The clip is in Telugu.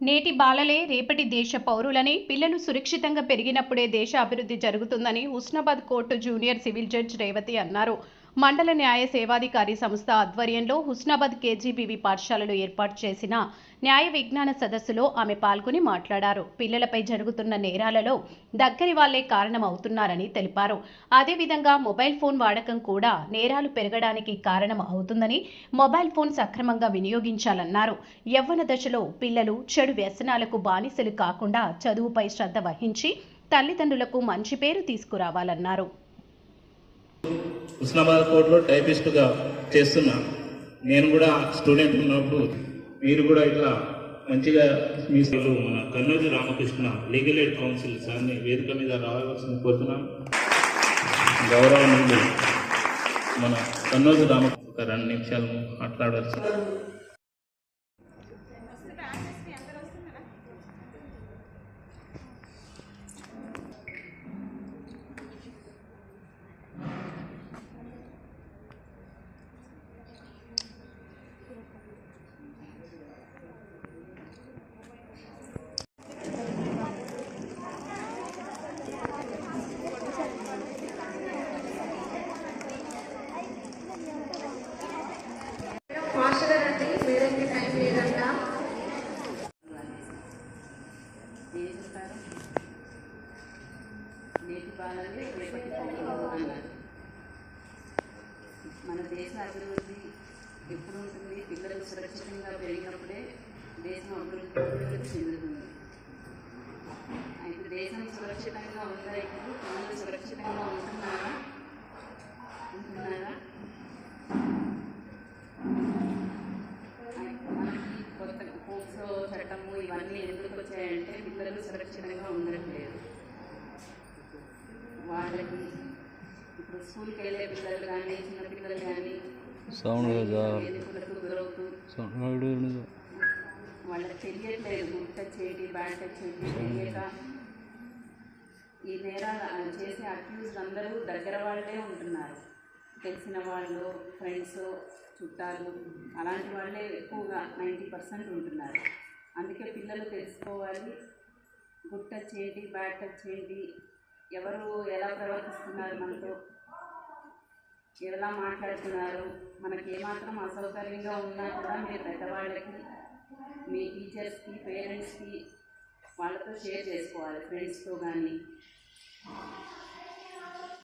నేటి బాలలే రేపటి దేశ పౌరులని పిల్లలు సురక్షితంగా పెరిగినప్పుడే దేశ అభివృద్ధి జరుగుతుందని Husnabad court junior civil judge Revathi అన్నారు. మండల న్యాయ సేవాధికారి సంస్థ ఆధ్వర్యంలో హుస్నాబాద్ కేజీబీవీ పాఠశాలలో ఏర్పాటు చేసిన న్యాయ విజ్ఞాన సదస్సులో ఆమె పాల్గొని మాట్లాడారు. పిల్లలపై జరుగుతున్న నేరాలలో దగ్గరి వాళ్ళే కారణం అవుతున్నారని తెలిపారు అదేవిధంగా మొబైల్ ఫోన్ వాడకం కూడా నేరాలు పెరగడానికి కారణం అవుతుందని మొబైల్ ఫోన్ సక్రమంగా వినియోగించాలన్నారు. యవ్వన దశలో పిల్లలు చెడు వ్యసనాలకు బానిసలు కాకుండా చదువుపై శ్రద్ధ వహించి తల్లిదండ్రులకు మంచి పేరు తీసుకురావాలన్నారు. హుస్నాబాద్ కోర్టులో టైపిస్ట్గా చేస్తున్నా. నేను కూడా స్టూడెంట్ ఉన్నప్పుడు మీరు కూడా ఇట్లా మంచిగా మీ సేవలు మన Kannoju Ramakrishna legal aid council సార్ని వేదిక మీద రావాల్సిన కోరుతున్నాం గౌరవనీయులు మన కన్నోజు రామకృష్ణ ఒక రెండు నిమిషాలు మాట్లాడవచ్చు ఫాస్ట్గా రండి వేరేకి టైం లేదంట నేటి మన దేశ అభివృద్ధి ఎప్పుడు ఉంటుంది పిల్లలు సురక్షితంగా పెరిగినప్పుడే దేశం అభివృద్ధి అభివృద్ధి చెందుతుంది అయితే దేశం సురక్షితంగా ఉందా ఇప్పుడు? పిల్లలు సురక్షితంగా ఉంటున్నారా? చట్టము ఇవన్నీ ఎందుకు వచ్చాయంటే పిల్లలు సురక్షితంగా ఉండట్లేదు వాళ్ళకి ఇప్పుడు స్కూల్కి వెళ్ళే పిల్లలు కానీ చిన్న పిల్లలు కానీ సౌండ్ వాళ్ళకి తెలియట్లేదు. గుడ్ టచ్ ఏంటి బ్యాడ్ టచ్ ఏంటి? తెలియక ఈ నేరాలు చేసే అక్యూజ్డ్ అందరూ దగ్గర వాళ్ళే ఉంటున్నారు. తెలిసిన వాళ్ళు ఫ్రెండ్స్ చుట్టాలు అలాంటి వాళ్ళే ఎక్కువగా నైంటీ పర్సెంట్ ఉంటున్నారు. అందుకే పిల్లలు తెలుసుకోవాలి. గుడ్ టచ్ చేయండి బ్యాడ్ టచ్ చేయండి. ఎవరు ఎలా ప్రవర్తిస్తున్నారు మనతో? ఎలా మాట్లాడుతున్నారు? మనకి ఏమాత్రం అసౌకర్యంగా ఉన్నా కూడా మీరు పెద్దవాళ్ళకి మీ టీచర్స్కి పేరెంట్స్కి వాళ్ళతో షేర్ చేసుకోవాలి ఫ్రెండ్స్తో కానీ